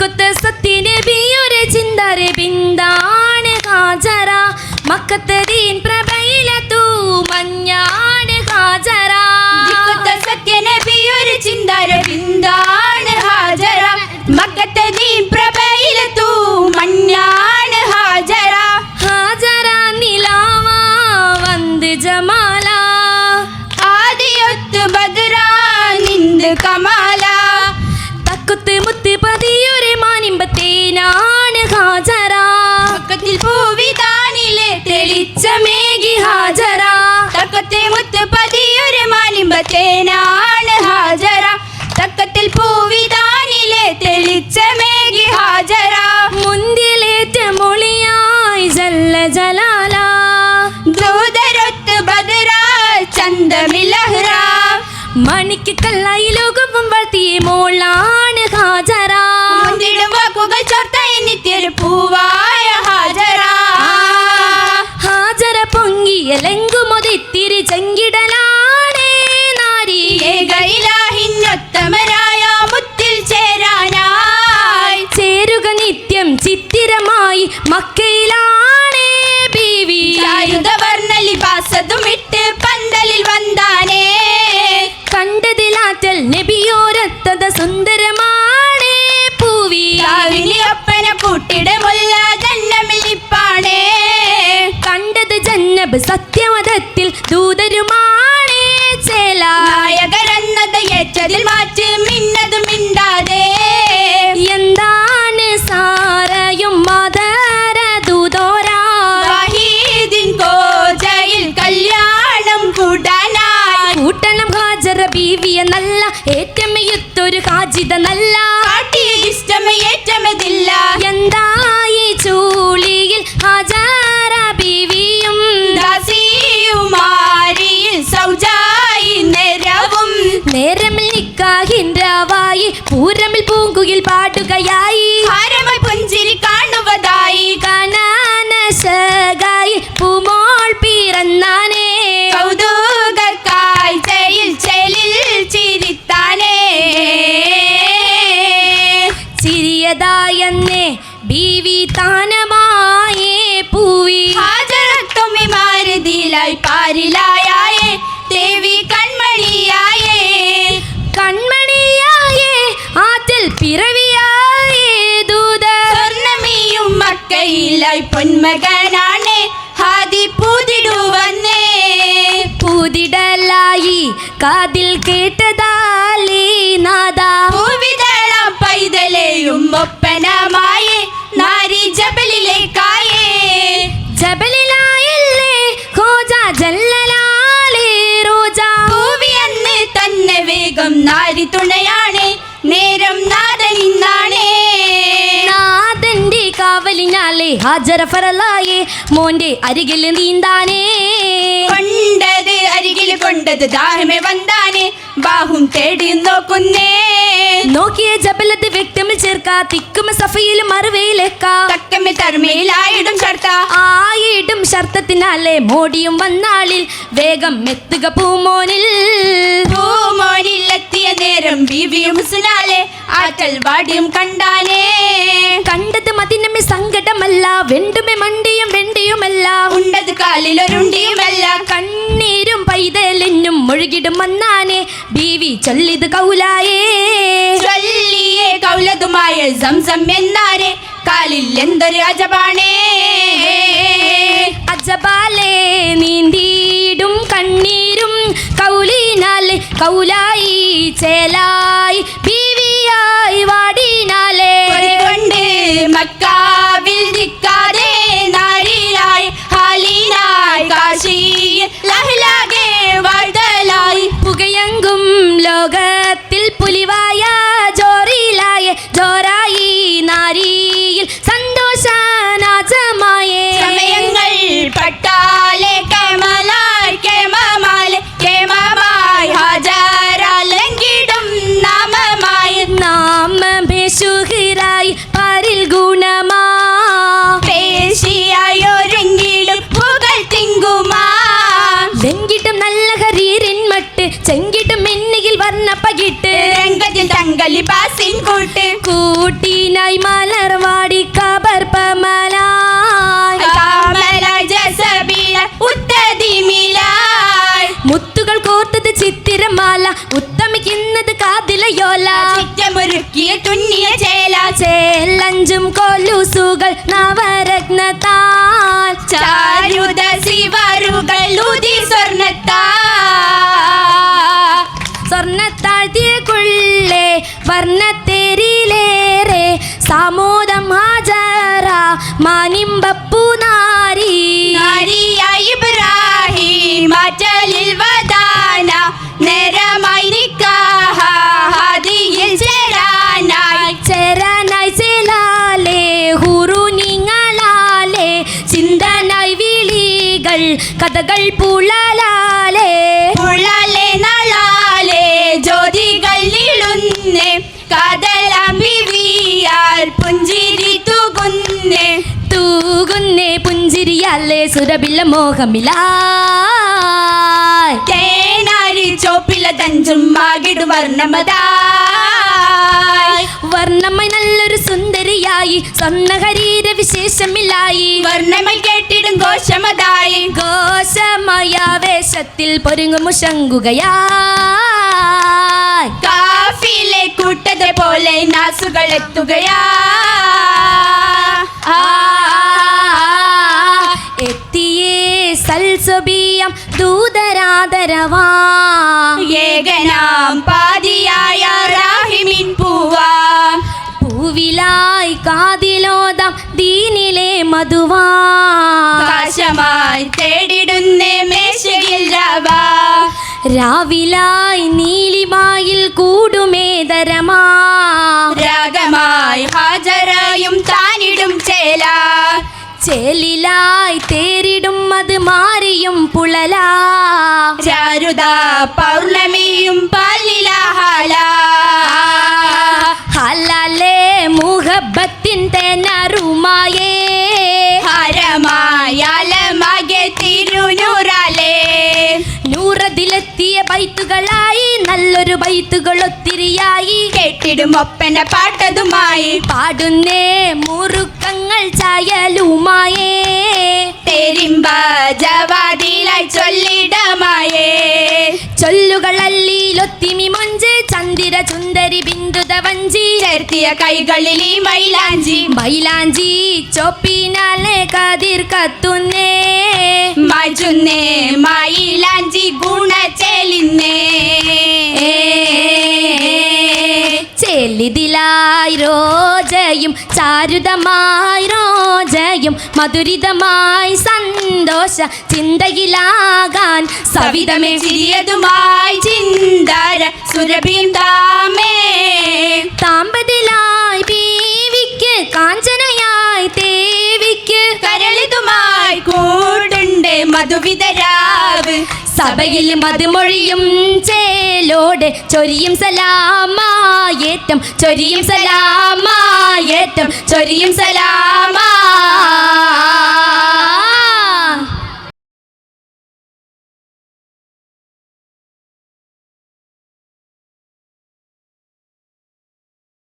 ദിക്കൊത്ത സത്യനെ ബിയൊരു ചിന്തരെ ബിന്ദാണ് ഹാജറ മക്കത്ത് ദീൻ പ്രഭയിലത്തു മഞ്ഞാണ് ഹാജറ മാനിമ്പത്തേനാണ് ഹാജര. തക്കത്തിൽ പൂവിതാനിലെ തെളിച്ചമേകി ഹാജര. മുന്തിലേറ്റ മൊളിയായി ജല്ല ജലാല. ദ്രൂതരൊത്ത് ബദര ചന്ദമിലഹ്റ. മണിക്ക് കല്ലായി ലോകവും മക്കയിലാണേ ബീവി. പന്തലിൽ വന്നാനേ. കണ്ടതിലാറ്റൽ നബിയോരത്തത സുന്ദരമാണേ പൂവി. കണ്ടത് ജന്നബ് സത്യമതത്തിൽ ബീവിയ നല്ല ഏറ്റമയുത്തൊരു കാജിത നല്ല ഇഷ്ടമേറ്റമതില്ല എന്തായി ചൂളിയിൽ ഹാജാര ബീവിയും. ദാസിയുമാരിയിൽ സൗജായി നിരവും. നേരമിൽ നിക്കാഹിൻറാവായി പൂരമിൽ പൂങ്കുയിൽ പാടുകയായി. പൊന്മകനാണ്. ഹാദി പൂതിടുവന്നേ. പൂതിടലായി കാതിൽ കേട്ടതാലേ നാദാ. പൂവിതളം പൈതലെയും ഒപ്പനമായി. നാരി ജബലിലേക്കായേ. ജബലിലായല്ലേ ഹോജാ ജല്ലലാലേ റോജ പൂവി അന്ന് തന്നെ വേഗം നാരി തുണയാണ് കാവലിനാലേ ഹാജരഫറലായേ മോന്റെ അരികിൽ നീന്താനേ. കൊണ്ടത് അരികിൽ കൊണ്ടത് ദാഹമേ വന്താനേ. ബാഹും തേടി നോക്കുന്നേ. നോക്കിയ ജബലത് വ്യക്തമിൽ ചേർക്ക. തിക്കും സഫയിൽ മറുവയിലേക്ക ചർത്ത. ആയിടും ശർത്തത്തിനാലേ മോടിയും വന്നാളിൽ. വേഗം എത്തുക പൂമോനിൽ. പൂമോനിൽ എത്തിയ നേരം ബീവിയും ഹുസ്നാലെ. ആറ്റൽ വാടിയും കണ്ടാനേ കണ്ടത് മതിനമേ സങ്കടമല്ല വെണ്ടുമേ മണ്ടിയും വെണ്ടിയുമല്ല. ഉണ്ടത് കാലിലൊരുണ്ടിയുമല്ല കണ്ണീരും പൈതലിനും മുഴുകിടും വന്നാനെ ബീവി ചൊല്ലിത് കൗലായേ. ചൊല്ലിയേ കൗലതുമായ സംസം എന്നാരെ? കാലിൽ എന്തൊരു അജപാണേ? അജബാലേ നീന്തിയിടും കണ്ണീരും. കൗലിനാലെ കൗലായി ചേലായി ചിത്തിരമാല ഉത്തമിക്കുന്നത് കാതിലയോല. ചിറ്റമൊരുക്കിയ തുന്നിയ ചേല. ചേലഞ്ചും കൊലുസുകൾ നവരത്നത്താൽ. ചാരുത ശിവരുകൾ ഉതി സ്വർണത്താ സ്വർണത്താഴ്ത്തിയക്കുള്ളേ വർണത്തേരിലേറെ സാമോദം ഹാജറ മാനിമ്പപ്പു നാരി. ഇബ്രാഹിം അറ്റലിൽ കഥകൾ പുളലാലേ ഉള്ളാലെ നളാലെ ജ്യോതികൾ പുഞ്ചിരി തൂകുന്നേ. തൂകുന്നേ പുഞ്ചിരിയാലേ സുരബില്ല മോഹമിലായ്. തേനാരി ചോപ്പില തഞ്ചും മാകിടു വർണമതായി. വർണമായി നല്ലൊരു സുന്ദരിയായി സ്വർണഹരീര വിശേഷമില്ലായി. വർണമൽ കേട്ടിടും ഘോഷമതായി. ഘോഷമായ വേഷത്തിൽ പൊരുങ്ങുമു ശങ്കുകയായി കാഫിലെ കൂട്ടതെ പോലെ നാസുകൾ എത്തുകയാ. എത്തിയേ സൽസുബിയം ദൂതരാദരവാ. ഏകനാം പാതിയായ റാഹിമിൻ പൂവാ. പൂവിലായി കാതിലോദം ദീനിലെ മധുവാശമായി തേടിടുന്നേ മേശയിൽ രവാ. രാവിലായി നീലിമായിൽ കൂടുമേതരമാ രാഗമായി ഹാജരായും താനിടും ചേല. ചേലിലായി തേരിടും അത് മാറിയും പുളലാ. ചാരുത പൗർണമിയും പല്ലിലാഹാല ബൈത്തുകളായി നല്ലൊരു ബൈത്തുകൾ ഒത്തിരിയായി. കേട്ടിടും ഒപ്പന പാട്ടതുമായി. പാടുന്നേ മുറുക്കങ്ങൾ ചായലുമായേ. തെരിമ്പ ജവാദിലായി ചൊല്ലിടമായേ. ചൊല്ലുകളല്ലിലൊത്തിമി മൊഞ്ച് ചന്ദിര ചുന്ദരി ബിന്ദുത വഞ്ചി. ചേർത്തിയ കൈകളിൽ ഈ മൈലാഞ്ചി. മൈലാഞ്ചി ചൊപ്പിനാലെ കതിർ കത്തുന്നേ. മജുന്നേ മൈലാഞ്ചി ഗുണചെലിന്നേ ചാരുതമായി രോജയും മധുരിതമായി സന്തോഷ ചിന്തയിലാകാൻ സവിതമേ ചിരിയതുമായി ചിന്താര താമേ താമ്പതിലായി ബീവിക്ക് കാഞ്ചനയായി തേവിക്ക് കരളിതുമായി കൂടുണ്ട് മധുവിതരാവ് സഭയിൽ മതിമൊഴിയും ചേലോട് ചൊരിയും സലാമായേറ്റം ചൊരിയും സലാമായേറ്റം ചൊരിയും സലാമാ